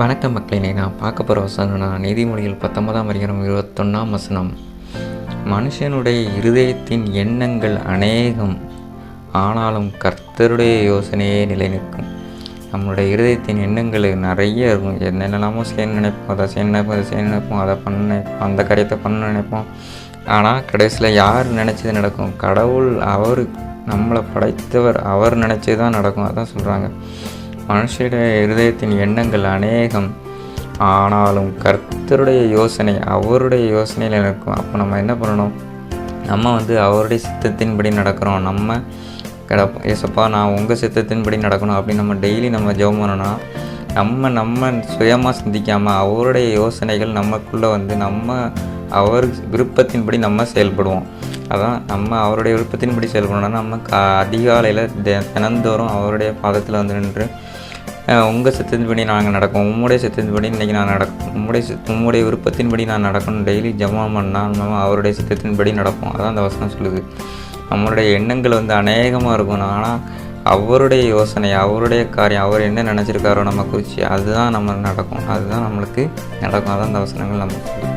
வணக்கம் மக்களினை நான் பார்க்க போகிற வசனம்னா நீதிமொழியில் பத்தொன்பதாம் அதிகாரம் இருபத்தொன்னாம் வசனம். மனுஷனுடைய இருதயத்தின் எண்ணங்கள் அநேகம் ஆனாலும் கர்த்தருடைய யோசனையே நிலைநிற்கும். நம்மளுடைய இருதயத்தின் எண்ணங்கள் நிறைய இருக்கும். என்னென்னலாமோ செய்ய நினைப்போம் அதை செய்ய நினைப்போம் அதை செய்ய நினைப்போம் அதை பண்ண நினைப்போம் அந்த காரியத்தை பண்ண நினைப்போம். ஆனால் கடைசியில் யார் நினச்சது நடக்கும்? கடவுள் அவர் நம்மளை படைத்தவர் அவர் நினச்சது தான் நடக்கும். அதான் சொல்கிறாங்க மனுஷருடைய இருதயத்தின் எண்ணங்கள் அநேகம். ஆனாலும் கர்த்தருடைய யோசனை அவருடைய யோசனையில் இருக்கும். அப்போ நம்ம என்ன பண்ணணும்? நம்ம வந்து அவருடைய சித்தத்தின்படி நடக்கிறோம். நம்ம கிடப்போம் ஏசப்பா நான் உங்கள் சித்தத்தின்படி நடக்கணும் அப்படின்னு நம்ம டெய்லி நம்ம ஜெபம் பண்ணோன்னா நம்ம நம்ம சுயமாக சிந்திக்காமல் அவருடைய யோசனைகள் நமக்குள்ளே வந்து நம்ம அவர் விருப்பத்தின்படி நம்ம செயல்படுவோம். அதான் நம்ம அவருடைய விருப்பத்தின்படி செயல்படணும்னா நம்ம கா அதிகாலையில் தி தினந்தோறும் அவருடைய பாதத்தில் வந்து நின்று உங்கள் சித்தத்தின்படி நாங்கள் நடக்கும். உம்முடைய சித்தத்தின்படி இன்றைக்கி நான் நடக்கும் உம்முடைய உம்முடைய விருப்பத்தின்படி நான் நடக்கணும். டெய்லி ஜமா பண்ணால் நம்ம அவருடைய சித்தத்தின்படி நடப்போம். அதான் அந்த வசனம் சொல்லுது. நம்மளுடைய எண்ணங்கள் வந்து அநேகமாக இருக்கும். ஆனால் அவருடைய யோசனை அவருடைய காரியம் அவர் என்ன நினச்சிருக்காரோ நம்ம குறித்து அதுதான் நம்ம நடக்கும். அதுதான் நம்மளுக்கு நடக்கும். அதான் அந்த வசனங்கள் நம்ம சொல்லுது.